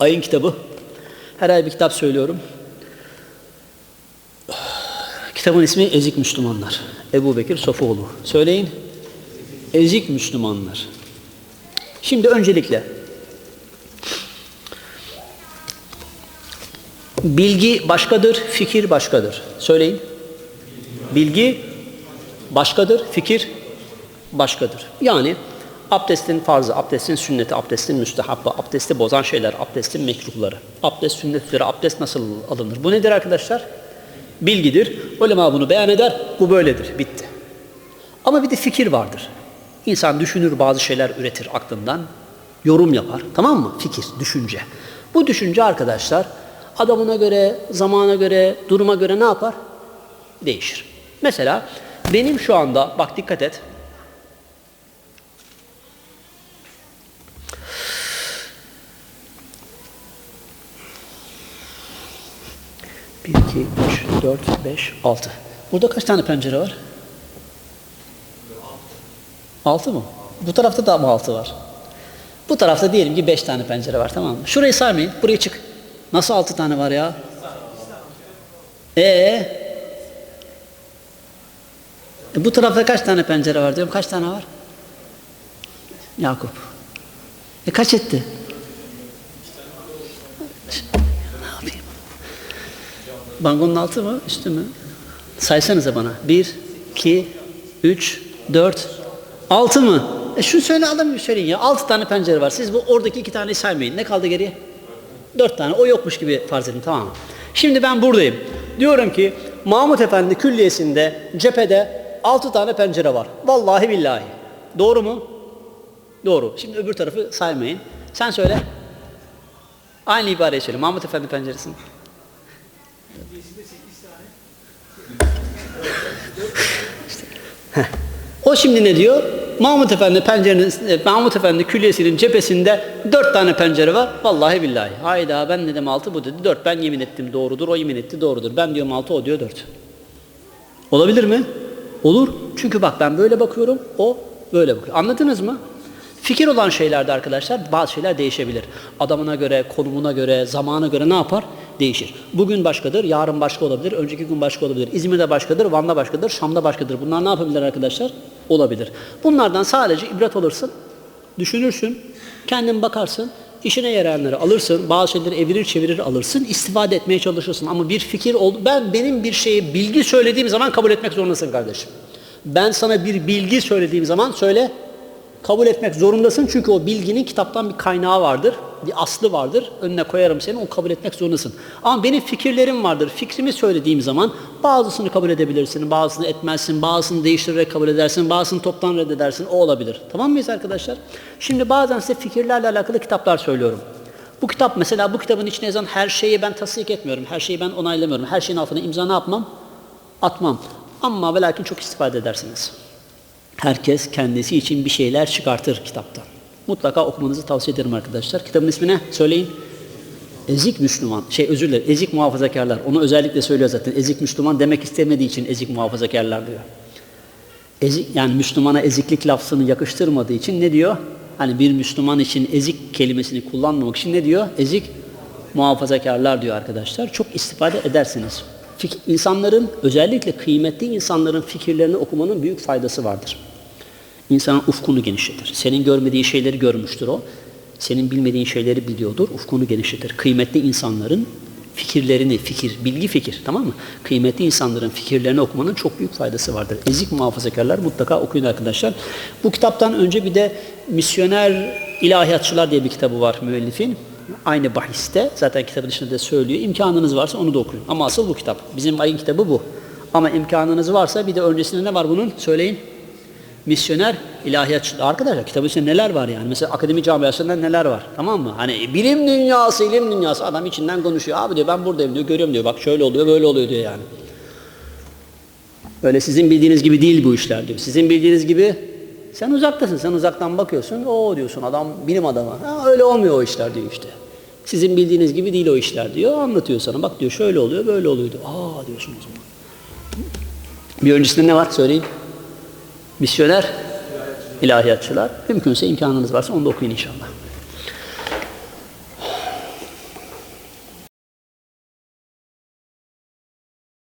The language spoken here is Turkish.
Ayın kitabı. Her ay bir kitap söylüyorum. Kitabın ismi Ezik Müslümanlar. Ebu Bekir Sofuoğlu. Söyleyin. Ezik Müslümanlar. Şimdi öncelikle bilgi başkadır, fikir başkadır. Söyleyin. Bilgi başkadır, fikir başkadır. Yani abdestin farzı, abdestin sünneti, abdestin müstehabbı, abdesti bozan şeyler, abdestin mekruhları, abdest sünnetleri, abdest nasıl alınır? Bu nedir arkadaşlar? Bilgidir. Ulema bunu beyan eder, bu böyledir, bitti. Ama bir de fikir vardır. İnsan düşünür, bazı şeyler üretir aklından, yorum yapar, tamam mı? Fikir, düşünce. Bu düşünce arkadaşlar adamına göre, zamana göre, duruma göre ne yapar? Değişir. Mesela benim şu anda, bak dikkat et, Bir, iki, üç, dört, beş, altı. Burada kaç tane pencere var? Altı mı? Bu tarafta da mı altı var? Bu tarafta diyelim ki beş tane pencere var tamam mı? Şurayı saymayın, buraya çık. Nasıl altı tane var ya? Ee? E bu tarafta kaç tane pencere var diyorum. Kaç tane var? Yakup. E kaç etti? Ne yapayım? Bangonun altı mı, üstü mü? Saysanıza bana. Bir, iki, üç, dört, altı mı? E şunu söyle adam bir söyleyin ya. Altı tane pencere var. Siz bu oradaki iki taneyi saymayın. Ne kaldı geriye? Dört tane. O yokmuş gibi farz edin. Tamam? Şimdi ben buradayım. Diyorum ki Mahmut Efendi külliyesinde cephede altı tane pencere var. Vallahi billahi. Doğru mu? Doğru. Şimdi öbür tarafı saymayın. Sen söyle. Aynı ibareyi söyle. Mahmut Efendi penceresini. O şimdi ne diyor? Mahmut Efendi pencerenin, e, Mahmut Efendi külliyesinin cephesinde dört tane pencere var. Vallahi billahi. Hayda ben dedim altı bu dedi. Dört ben yemin ettim doğrudur. O yemin etti doğrudur. Ben diyorum altı o diyor dört. Olabilir mi? Olur. Çünkü bak ben böyle bakıyorum. O böyle bakıyor. Anladınız mı? Fikir olan şeylerde arkadaşlar bazı şeyler değişebilir. Adamına göre, konumuna göre, zamana göre ne yapar? Değişir. Bugün başkadır, yarın başka olabilir, önceki gün başka olabilir. İzmir'de başkadır, Van'da başkadır, Şam'da başkadır. Bunlar ne yapabilir arkadaşlar? Olabilir. Bunlardan sadece ibret alırsın, düşünürsün, kendin bakarsın, işine yarayanları alırsın, bazı şeyleri evirir çevirir alırsın, istifade etmeye çalışırsın. Ama bir fikir oldu, ben benim bir şeye bilgi söylediğim zaman kabul etmek zorundasın kardeşim. Ben sana bir bilgi söylediğim zaman söyle, kabul etmek zorundasın çünkü o bilginin kitaptan bir kaynağı vardır, bir aslı vardır. Önüne koyarım seni, onu kabul etmek zorundasın. Ama benim fikirlerim vardır. Fikrimi söylediğim zaman bazısını kabul edebilirsin, bazısını etmezsin, bazısını değiştirerek kabul edersin, bazısını toptan reddedersin. O olabilir. Tamam mıyız arkadaşlar? Şimdi bazen size fikirlerle alakalı kitaplar söylüyorum. Bu kitap mesela bu kitabın içine yazan her şeyi ben tasdik etmiyorum. Her şeyi ben onaylamıyorum. Her şeyin altına imza ne yapmam? Atmam. Ama ve lakin çok istifade edersiniz. Herkes kendisi için bir şeyler çıkartır kitaptan. Mutlaka okumanızı tavsiye ederim arkadaşlar. Kitabın ismi ne? Söyleyin. Ezik Müslüman. Şey özür dilerim. Ezik muhafazakarlar. Onu özellikle söylüyor zaten. Ezik Müslüman demek istemediği için ezik muhafazakarlar diyor. Ezik, yani Müslümana eziklik lafzını yakıştırmadığı için ne diyor? Hani bir Müslüman için ezik kelimesini kullanmamak için ne diyor? Ezik muhafazakarlar diyor arkadaşlar. Çok istifade edersiniz. Fik insanların özellikle kıymetli insanların fikirlerini okumanın büyük faydası vardır. İnsanın ufkunu genişletir. Senin görmediğin şeyleri görmüştür o. Senin bilmediğin şeyleri biliyordur. Ufkunu genişletir. Kıymetli insanların fikirlerini, fikir, bilgi fikir tamam mı? Kıymetli insanların fikirlerini okumanın çok büyük faydası vardır. Ezik muhafazakarlar mutlaka okuyun arkadaşlar. Bu kitaptan önce bir de Misyoner İlahiyatçılar diye bir kitabı var müellifin. Aynı bahiste zaten kitabın içinde de söylüyor. İmkanınız varsa onu da okuyun. Ama asıl bu kitap. Bizim ayın kitabı bu. Ama imkanınız varsa bir de öncesinde ne var bunun? Söyleyin. Misyoner ilahiyatçı. Arkadaşlar kitabın içinde neler var yani? Mesela akademi camiasında neler var? Tamam mı? Hani bilim dünyası, ilim dünyası adam içinden konuşuyor. Abi diyor ben buradayım diyor, görüyorum diyor. Bak şöyle oluyor, böyle oluyor diyor yani. Öyle sizin bildiğiniz gibi değil bu işler diyor. Sizin bildiğiniz gibi sen uzaktasın. Sen uzaktan bakıyorsun. O diyorsun adam bilim adamı. Ha, öyle olmuyor o işler diyor işte. Sizin bildiğiniz gibi değil o işler diyor. Anlatıyor sana. Bak diyor şöyle oluyor, böyle oluyor diyor. Aa diyorsun o zaman. Bir öncesinde ne var söyleyin. Misyoner ilahiyatçılar. Mümkünse imkanınız varsa onu da okuyun inşallah.